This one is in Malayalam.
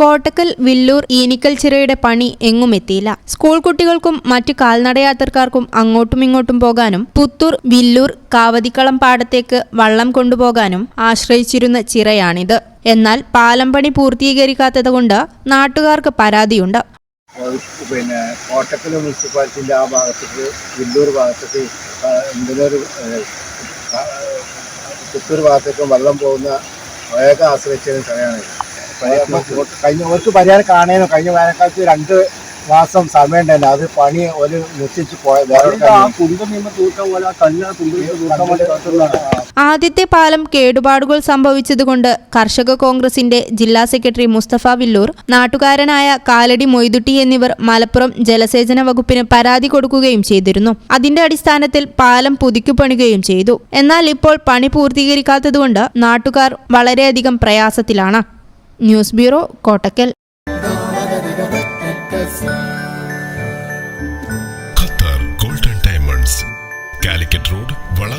കോട്ടക്കൽ വില്ലൂർ ഈനിക്കൽ ചിറയുടെ പണി എങ്ങും എത്തിയില്ല. സ്കൂൾ കുട്ടികൾക്കും മറ്റു കാൽനടയാത്രക്കാർക്കും അങ്ങോട്ടും ഇങ്ങോട്ടും പോകാനും പുത്തൂർ വില്ലൂർ കാവതിക്കളം പാടത്തേക്ക് വള്ളം കൊണ്ടുപോകാനും ആശ്രയിച്ചിരുന്ന ചിറയാണിത്. എന്നാൽ പാലം പണി പൂർത്തീകരിക്കാത്തതുകൊണ്ട് നാട്ടുകാർക്ക് പരാതിയുണ്ട്. പിന്നെ കോട്ടക്കൽ മുനിസിപ്പാലിറ്റിന്റെ ആ ഭാഗത്തേക്ക് വില്ലൂർ ഭാഗത്തേക്ക് എന്തിനൊരു പുത്തൂർ ഭാഗത്തേക്ക് വെള്ളം പോകുന്ന വേഗം ആശ്രയിച്ചൊരു സ്ഥലമാണ് കഴിഞ്ഞ അവർക്ക് പരിഹാരം കാണാനോ. കഴിഞ്ഞ വേനൽക്കാലത്ത് രണ്ട് മാസം സമയം ഉണ്ടായിരുന്നു അത് പണി ഒരു നിശ്ചയിച്ച് പോയ വേറെ ആദ്യത്തെ പാലം കേടുപാടുകൾ സംഭവിച്ചതുകൊണ്ട് കർഷക കോൺഗ്രസിന്റെ ജില്ലാ സെക്രട്ടറി മുസ്തഫ വില്ലൂർ നാട്ടുകാരനായ കാലടി മൊയ്തുട്ടി എന്നിവർ മലപ്പുറം ജലസേചന വകുപ്പിന് പരാതി കൊടുക്കുകയും ചെയ്തിരുന്നു. അതിന്റെ അടിസ്ഥാനത്തിൽ പാലം പുതുക്കിപ്പണിയുകയും ചെയ്തു. എന്നാൽ ഇപ്പോൾ പണി പൂർത്തീകരിക്കാത്തതുകൊണ്ട് നാട്ടുകാർ വളരെയധികം പ്രയാസത്തിലാണ്. News bureau Kottakkal. Qatar golden diamonds. Calicut road വള